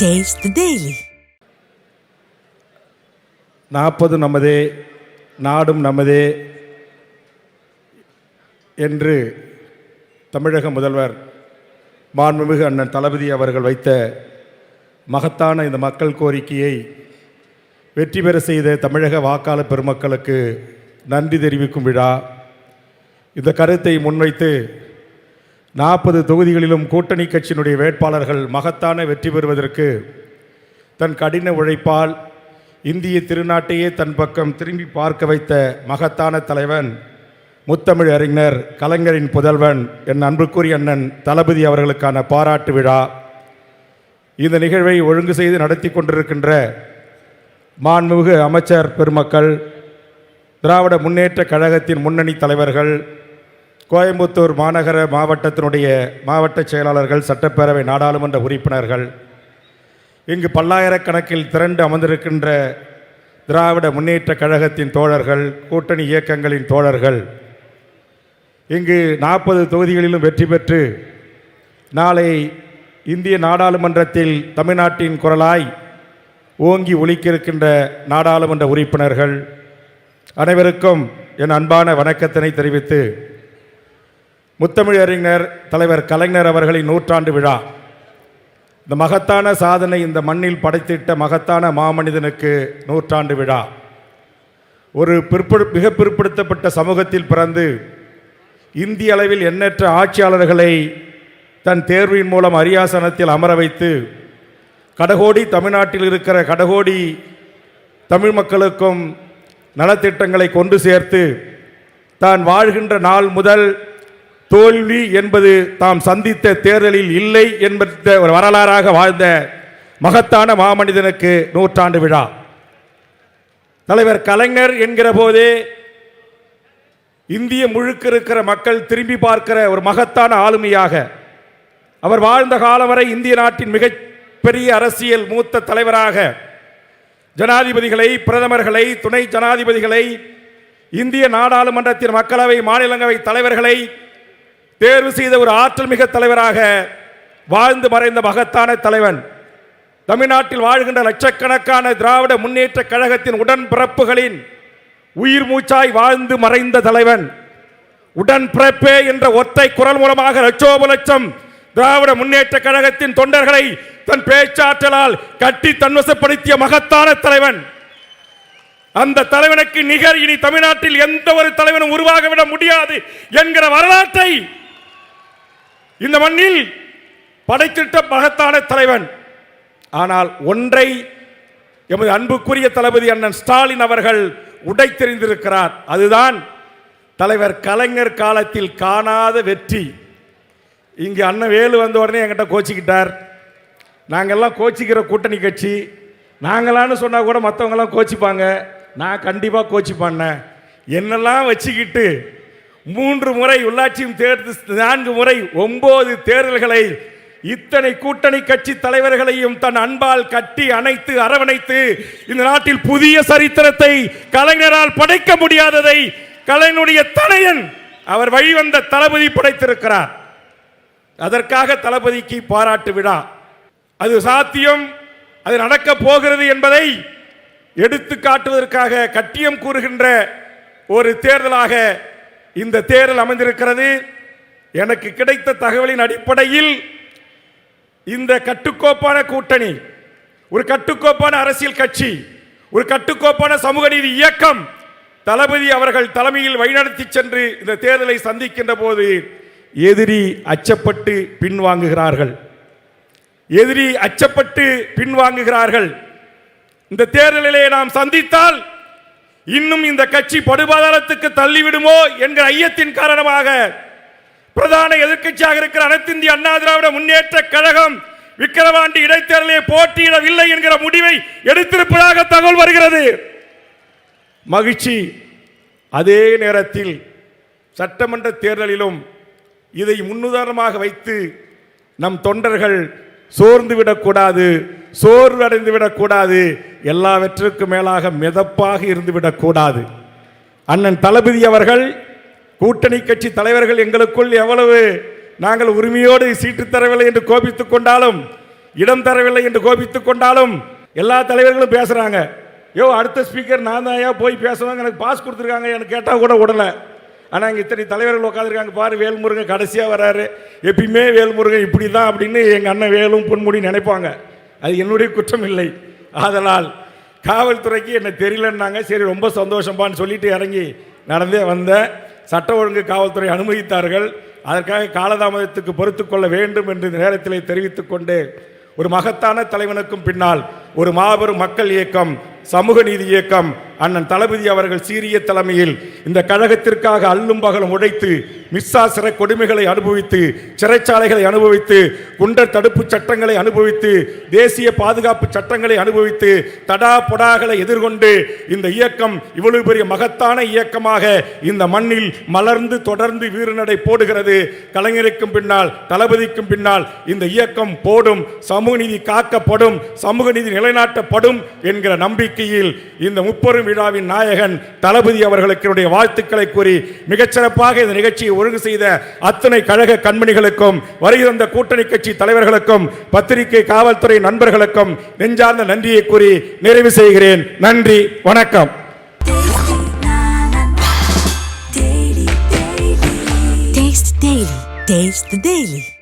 Taste daily நாற்பது நமதே நாடும் நமதே என்று தமிழக முதல்வர் மாண்புமிகு அண்ணன் தளபதி அவர்கள் வைத்த மகத்தான இந்த மக்கள் கோரிக்கையை வெற்றி பெற செய்த தமிழக வாக்காளர் பெருமக்களுக்கு நன்றி தெரிவிக்கும் விழா. இந்த கருத்தை முன்வைத்து நாற்பது தொகுதிகளிலும் கூட்டணி கட்சியினுடைய வேட்பாளர்கள் மகத்தான வெற்றி பெறுவதற்கு தன் கடின உழைப்பால் இந்திய திருநாட்டையே தன் பக்கம் திரும்பி பார்க்க வைத்த மகத்தான தலைவன் முத்தமிழ் அறிஞர் கலைஞரின் புதல்வன் என் அன்புக்குரிய அண்ணன் தளபதி அவர்களுக்கான பாராட்டு விழா. இந்த நிகழ்வை ஒழுங்கு செய்து நடத்தி கொண்டிருக்கின்ற மாண்புமிகு அமைச்சர் பெருமக்கள் திராவிட முன்னேற்ற கழகத்தின் முன்னணி தலைவர்கள் கோயம்புத்தூர் மாநகர மாவட்டத்தினுடைய மாவட்ட செயலாளர்கள் சட்டப்பேரவை நாடாளுமன்ற உறுப்பினர்கள் இங்கு பல்லாயிரக்கணக்கில் திரண்டு அமர்ந்திருக்கின்ற திராவிட முன்னேற்ற கழகத்தின் தோழர்கள் கூட்டணி இயக்கங்களின் தோழர்கள் இங்கு நாற்பது தொகுதிகளிலும் வெற்றி பெற்று நாளை இந்திய நாடாளுமன்றத்தில் தமிழ்நாட்டின் குரலாய் ஓங்கி ஒழிக்கிருக்கின்ற நாடாளுமன்ற உறுப்பினர்கள் அனைவருக்கும் என் அன்பான வணக்கத்தினை தெரிவித்து முத்தமிழறிஞர் தலைவர் கலைஞர் அவர்களின் நூற்றாண்டு விழா. இந்த மகத்தான சாதனை இந்த மண்ணில் படைத்திட்ட மகத்தான மாமனிதனுக்கு நூற்றாண்டு விழா. ஒரு பிற்படு மிக பிற்படுத்தப்பட்ட சமூகத்தில் பிறந்து இந்திய அளவில் எண்ணற்ற ஆட்சியாளர்களை தன் தேர்வின் மூலம் அரியாசனத்தில் அமர வைத்து கடகோடி தமிழ்நாட்டில் இருக்கிற கடகோடி தமிழ் மக்களுக்கும் நலத்திட்டங்களை கொண்டு சேர்த்து தான் வாழ்கின்ற நாள் முதல் தோல்வி என்பது தாம் சந்தித்த தேர்தலில் இல்லை என்பத ஒரு வரலாறாக வாழ்ந்த மகத்தான மாமனிதனுக்கு நூற்றாண்டு விழா. தலைவர் கலைஞர் என்கிற போதே இந்திய முழுக்க இருக்கிற மக்கள் திரும்பி பார்க்கிற ஒரு மகத்தான ஆளுமையாக அவர் வாழ்ந்த காலம் வரை இந்திய நாட்டின் மிகப்பெரிய அரசியல் மூத்த தலைவராக ஜனாதிபதிகளை பிரதமர்களை துணை ஜனாதிபதிகளை இந்திய நாடாளுமன்றத்தின் மக்களவை மாநிலங்களவை தலைவர்களை தேர்வு செய்த ஒரு ஆற்றல் மிக தலைவராக வாழ்ந்து மறைந்த மகத்தான தலைவன். தமிழ்நாட்டில் வாழ்கின்ற லட்சக்கணக்கான திராவிட முன்னேற்ற கழகத்தின் உடன்பிறப்புகளின் உயிர் மூச்சாய் வாழ்ந்து மறைந்த தலைவன். உடன்பிறப்பே என்ற ஒற்றை குரல் மூலமாக லட்சோப லட்சம் திராவிட முன்னேற்ற கழகத்தின் தொண்டர்களை தன் பேச்சாற்றலால் கட்டி தன்வசப்படுத்திய மகத்தான தலைவன். அந்த தலைவனுக்கு நிகர் இனி தமிழ்நாட்டில் எந்த ஒரு தலைவனும் உருவாகவிட முடியாது என்கிற வரலாற்றை இந்த மண்ணில் படைத்திட்ட மகத்தான தலைவன். ஆனால் ஒன்றை எமது அன்புக்குரிய தளபதி அண்ணன் ஸ்டாலின் அவர்கள் உடைத்தெறிந்திருக்கிறார். அதுதான் தலைவர் கலைஞர் காலத்தில் காணாத வெற்றி. இங்கே அண்ணன் வேலு வந்த உடனே என்கிட்ட கோச்சிக்கிட்டார். நாங்கெல்லாம் கோச்சிக்கிற கூட்டணி கட்சி. நாங்களான்னு சொன்னால் கூட மற்றவங்கெல்லாம் கோச்சிப்பாங்க. நான் கண்டிப்பாக கோச்சிப்பாண்ணேன் என்னெல்லாம் வச்சுக்கிட்டு மூன்று முறை உள்ளாட்சியும் தேர்தல் நான்கு முறை ஒன்பது தேர்தல்களை இத்தனை கூட்டணி கட்சி தலைவர்களையும் தன் அன்பால் கட்டி அணைத்து அரவணைத்து இந்த நாட்டில் புதிய சரித்திரத்தை கலைஞரால் படைக்க முடியாததை கலைஞனுடைய தனையன் அவர் வழிவந்த தளபதி படைத்திருக்கிறார். அதற்காக தளபதிக்கு பாராட்டு விழா. அது சாத்தியம் அது நடக்கப் போகிறது என்பதை எடுத்து காட்டுவதற்காக கட்டியம் கூறுகின்ற ஒரு தேர்தலாக இந்த தேரல் அமைந்திருக்கிறது. எனக்கு கிடைத்த தகவலின் அடிப்படையில் இந்த கட்டுக்கோப்பான கூட்டணி ஒரு கட்டுக்கோப்பான அரசியல் கட்சி ஒரு கட்டுக்கோப்பான சமூக நீதி இயக்கம் தளபதி அவர்கள் தலைமையில் வழிநடத்தி சென்று இந்த தேர்தலை சந்திக்கின்ற போது எதிரி அச்சப்பட்டு பின்வாங்குகிறார்கள். எதிரி அச்சப்பட்டு பின்வாங்குகிறார்கள். இந்த தேர்தலிலே நாம் சந்தித்தால் இன்னும் இந்த கட்சி படுபாதாரத்துக்கு தள்ளிவிடுமோ என்கிற ஐயத்தின் காரணமாக பிரதான எதிர்க்கட்சியாக இருக்கிற அனைத்து இந்திய அண்ணா திராவிட முன்னேற்ற கழகம் விக்கிரவாண்டி இடைத்தேர்தலை போட்டியிடவில்லை என்கிற முடிவை எடுத்திருப்பதாக தகவல் வருகிறது. மகிழ்ச்சி. அதே நேரத்தில் சட்டமன்ற தேர்தலிலும் இதை முன்னுதாரணமாக வைத்து நம் தொண்டர்கள் சோர்ந்து சோர்வடைந்து விடக்கூடாது எல்லாவற்றுக்கும் மேலாக மிதப்பாக இருந்து விடக்கூடாது அண்ணன் தளபதி அவர்கள் கூட்டணி கட்சி தலைவர்கள் எங்களுக்குள் எவ்வளவு நாங்கள் உரிமையோடு சீட்டு தரவில்லை என்று கோபித்துக் கொண்டாலும் இடம் தரவில்லை என்று கோபித்துக் கொண்டாலும் எல்லா தலைவர்களும் பேசுறாங்க. யோ அடுத்த ஸ்பீக்கர் நான் தான் போய் பேசுவாங்க எனக்கு பாஸ் கொடுத்துருக்காங்க எனக்கு கேட்டால் கூட விடல ஆனால் இங்கே இத்தனை தலைவர்கள் உட்காந்துருக்காங்க பாரு வேல்முருகன் கடைசியாக வராரு எப்பயுமே வேல்முருகன் இப்படி தான் அப்படின்னு எங்கள் அண்ணன் வேலும் பொன்முடி நினைப்பாங்க. அது என்னுடைய குற்றம் இல்லை ஆதலால் காவல்துறைக்கு என்ன தெரியலன்னாங்க. சரி ரொம்ப சந்தோஷம்பான்னு சொல்லிட்டு இறங்கி நடந்தே வந்தேன். சட்ட ஒழுங்கு காவல்துறை அனுமதித்தார்கள். அதற்காக காலதாமதத்துக்கு பொறுத்து கொள்ள வேண்டும் என்று இந்த நேரத்தில் தெரிவித்துக் கொண்டு ஒரு மகத்தான தலைவனுக்கும் பின்னால் ஒரு மாபெரும் மக்கள் இயக்கம் சமூக நீதி இயக்கம் அண்ணன் தளபதி அவர்கள் சீரிய தலைமையில் இந்த கழகத்திற்காக அல்லும் பகலும் உழைத்து மிஸ்ஸா சிற கொடுமைகளை அனுபவித்து சிறைச்சாலைகளை அனுபவித்து குண்டர் தடுப்பு சட்டங்களை அனுபவித்து தேசிய பாதுகாப்பு சட்டங்களை அனுபவித்து தடா பொடாகளை எதிர்கொண்டு இந்த இயக்கம் இவ்வளவு பெரிய மகத்தான இயக்கமாக இந்த மண்ணில் மலர்ந்து தொடர்ந்து வீறுநடை போடுகிறது. கலைஞருக்கும் பின்னால் தளபதிக்கும் பின்னால் இந்த இயக்கம் போடும் சமூக நீதி காக்கப்படும் சமூக நீதி நிலைநாட்டப்படும் என்கிற நம்பிக்கையில் இந்த முப்பெரும் விழாவின் நாயகன் தளபதி அவர்களுக்கு என்னுடைய வாழ்த்துக்களை கூறி மிகச்சிறப்பாக இந்த நிகழ்ச்சியை ஒழுங்கு செய்த அத்தனை கழக கண்மணிகளுக்கும் வருகை கூட்டணி கட்சி தலைவர்களுக்கும் பத்திரிகை காவல்துறை நண்பர்களுக்கும் நெஞ்சார்ந்த நன்றியை கூறி நிறைவு செய்கிறேன் நன்றி வணக்கம் Taste the Daily.